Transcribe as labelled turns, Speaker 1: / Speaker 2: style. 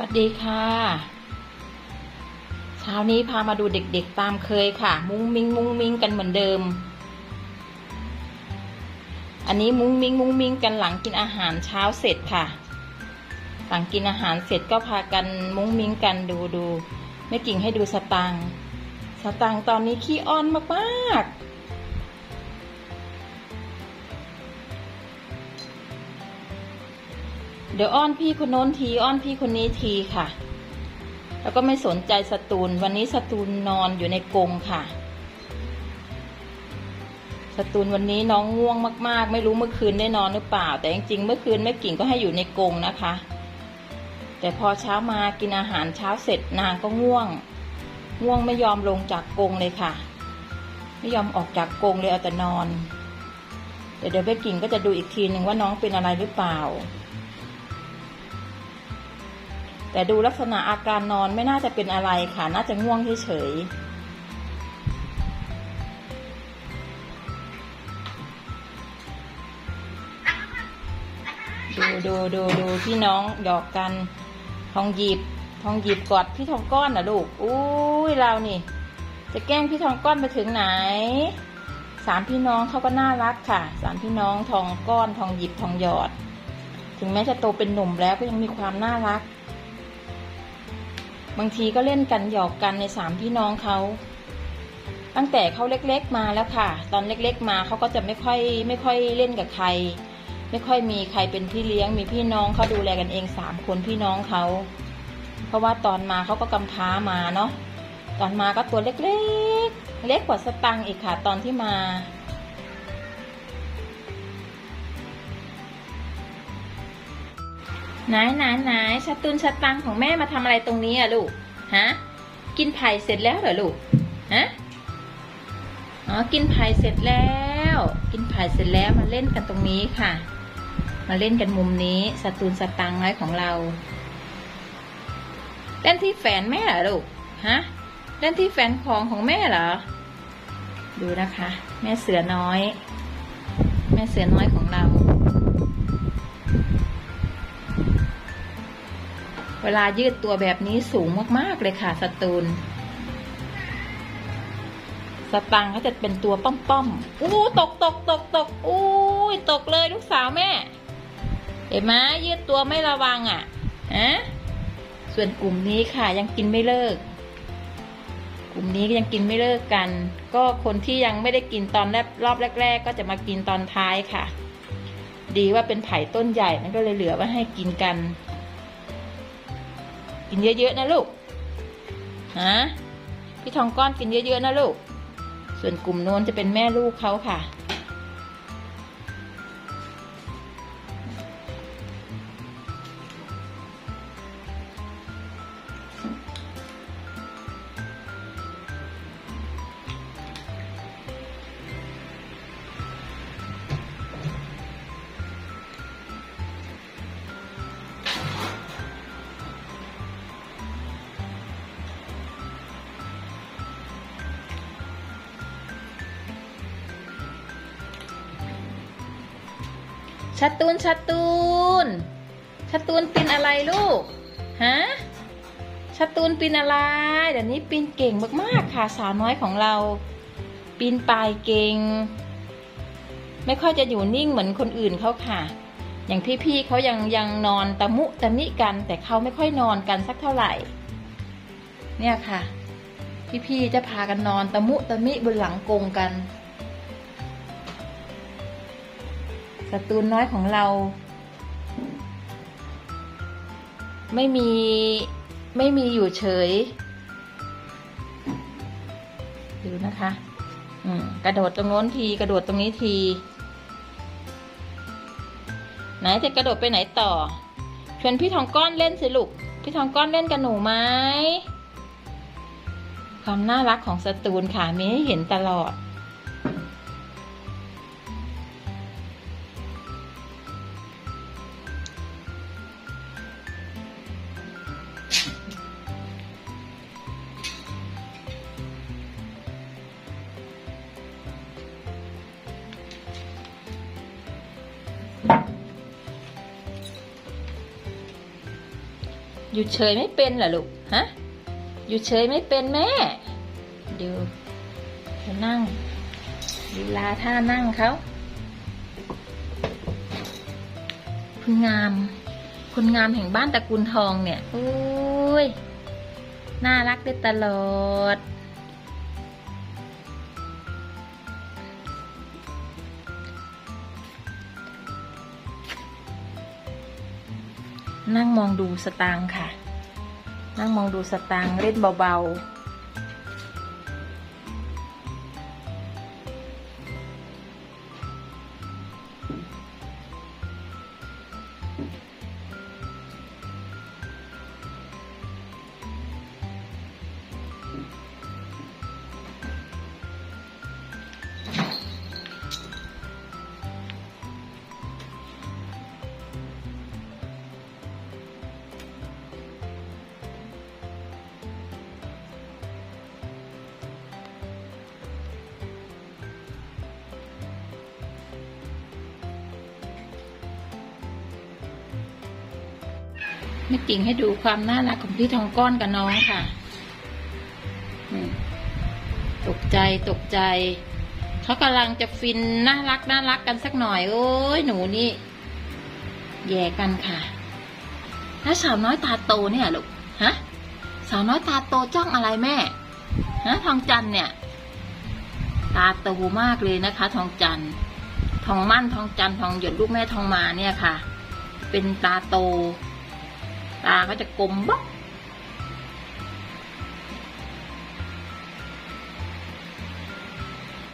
Speaker 1: วัสดีค่ะ เช้านี้พามาดูเด็กๆตามเคยค่ะ มุ้งมิง มุ้งมิงกันเหมือนเดิม อันนี้มุ้งมิง มุ้งมิงกันหลังกินอาหารเช้าเสร็จค่ะ หลังกินอาหารเสร็จก็พากันมุ้งมิงกันดูดูไม่กิ่งให้ดูสตังสตังตอนนี้ขี้อ้อนมากๆ เดี๋ยวอ้อนพี่คนโน้นทีอ้อนพี่คนนี้ทีค่ะ แล้วก็ไม่สนใจสตูล วันนี้สตูลนอนอยู่ในกรงค่ะ สตูลวันนี้น้องง่วงมาก ๆ ไม่รู้เมื่อคืนได้นอนหรือเปล่า แต่จริงๆเมื่อคืนแม่กิ่งก็ให้อยู่ในกรงนะคะ แต่พอเช้ามากินอาหารเช้าเสร็จนางก็ง่วง ง่วงไม่ยอมลงจากกรงเลยค่ะ ไม่ยอมออกจากกรงเลยเอาแต่นอน เดี๋ยวเดี๋ยวแม่กิ่งก็จะดูอีกทีหนึ่งว่าน้องเป็นอะไรหรือเปล่า แต่ดูลักษณะอาการนอนไม่น่าจะเป็นอะไรค่ะ น่าจะง่วงเฉยดูดูดูดูพี่น้องหยอกกัน ทองหยิบ ทองหยิบกอดพี่ทองก้อนนะลูก อุ้ยเรานี่ จะแกล้งพี่ทองก้อนไปถึงไหน สามพี่น้องเขาก็น่ารักค่ะ สามพี่น้องทองก้อน ทองหยิบทองหยอด ถึงแม้จะโตเป็นหนุ่มแล้วก็ยังมีความน่ารัก บางทีก็เล่นกันหยอกกันในสามพี่น้องเขา ตั้งแต่เขาเล็กๆมาแล้วค่ะ ตอนเล็กๆมาเขาก็จะไม่ค่อยไม่ค่อยเล่นกับใคร ไม่ค่อยมีใครเป็นพี่เลี้ยง มีพี่น้องเขาดูแลกันเองสามคนพี่น้องเขา เพราะว่าตอนมาเขาก็กำพร้ามาเนาะ ตอนมาก็ตัวเล็กๆ เล็กกว่าสตังค์อีกค่ะ ตอนที่มา ไหนไหนไหนชาตุนชาตังของแม่มาทำอะไรตรงนี้อะลูก ฮะ กินไผ่เสร็จแล้วเหรอลูก ฮะ อ๋อ กินไผ่เสร็จแล้ว กินไผ่เสร็จแล้วมาเล่นกันตรงนี้ค่ะ มาเล่นกันมุมนี้สตูนสตังค์น้ของเรา เล่นที่แฟนแม่เหรอลูก ฮะ เล่นที่แฟนของของแม่เหรอ ดูนะคะ แม่เสือน้อย แม่เสือน้อยของเรา เวลายืดตัวแบบนี้สูงมากๆเลยค่ะสตูนสตังค์ก็จะเป็นตัวป้อมๆอู้ตกตกตกตกอู้ตกเลยลูกสาวแม่ เห็นไหมยืดตัวไม่ระวังอะฮะส่วนกลุ่มนี้ค่ะยังกินไม่เลิก กลุ่มนี้ยังกินไม่เลิกกัน ก็คนที่ยังไม่ได้กินตอนแรกรอบแรก ๆ ก็จะมากินตอนท้ายค่ะ ดีว่าเป็นไผ่ต้นใหญ่มันก็เลยเหลือไว้ให้กินกัน กินเยอะๆนะลูกฮะพี่ทองก้อนกินเยอะๆนะลูก ส่วนกลุ่มโน้นจะเป็นแม่ลูกเขาค่ะ ชัดตูนชัดตูนชัดตูนปีนอะไรลูก ฮะชัดตูนปีนอะไร เดี๋ยวนี้ปีนเก่งมากๆค่ะสาวน้อยของเราปีนป่ายเก่ง ไม่ค่อยจะอยู่นิ่งเหมือนคนอื่นเขาค่ะ อย่างพี่ๆเขายังยังนอนตะมุตะมิกัน แต่เขาไม่ค่อยนอนกันสักเท่าไหร่ เนี่ยค่ะ พี่ๆจะพากันนอนตะมุตะมิบนหลังกรงกัน สตูนน้อยของเรา ไม่มีไม่มีอยู่เฉย ดูนะคะกระโดดตรงโน้นที กระโดดตรงนี้ที ไหนจะกระโดดไปไหนต่อชวนพี่ทองก้อนเล่นสิลูก พี่ทองก้อนเล่นกับหนูไหมความน่ารักของสตูนค่ะมีให้เห็นตลอด อยู่เฉยไม่เป็นเหรอลูก ฮะ อยู่เฉยไม่เป็นแม่ ดูเขานั่งลีลาท่านั่งเขาคุณงาม คุณงามแห่งบ้านตระกูลทองเนี่ย โอ้ย น่ารักได้ตลอด นั่งมองดูสตางค์ค่ะ นั่งมองดูสตางค์เล่นเบาๆ ไม่กิ่งให้ดูความน่ารักของพี่ทองก้อนกับน้องค่ะ ตกใจตกใจ เขากำลังจะฟินน่ารักน่ารักกันสักหน่อย โอ้ยหนูนี่ แย่กันค่ะ แล้วสาวน้อยตาโตเนี่ยลูก ฮะ สาวน้อยตาโตจ้องอะไรแม่ ฮะ ทองจันเนี่ย ตาโตมากเลยนะคะ ทองจันทองมั่นทองจันทองหยดลูกแม่ทองมาเนี่ยค่ะ เป็นตาโต ตาก็จะกลมบ๊อก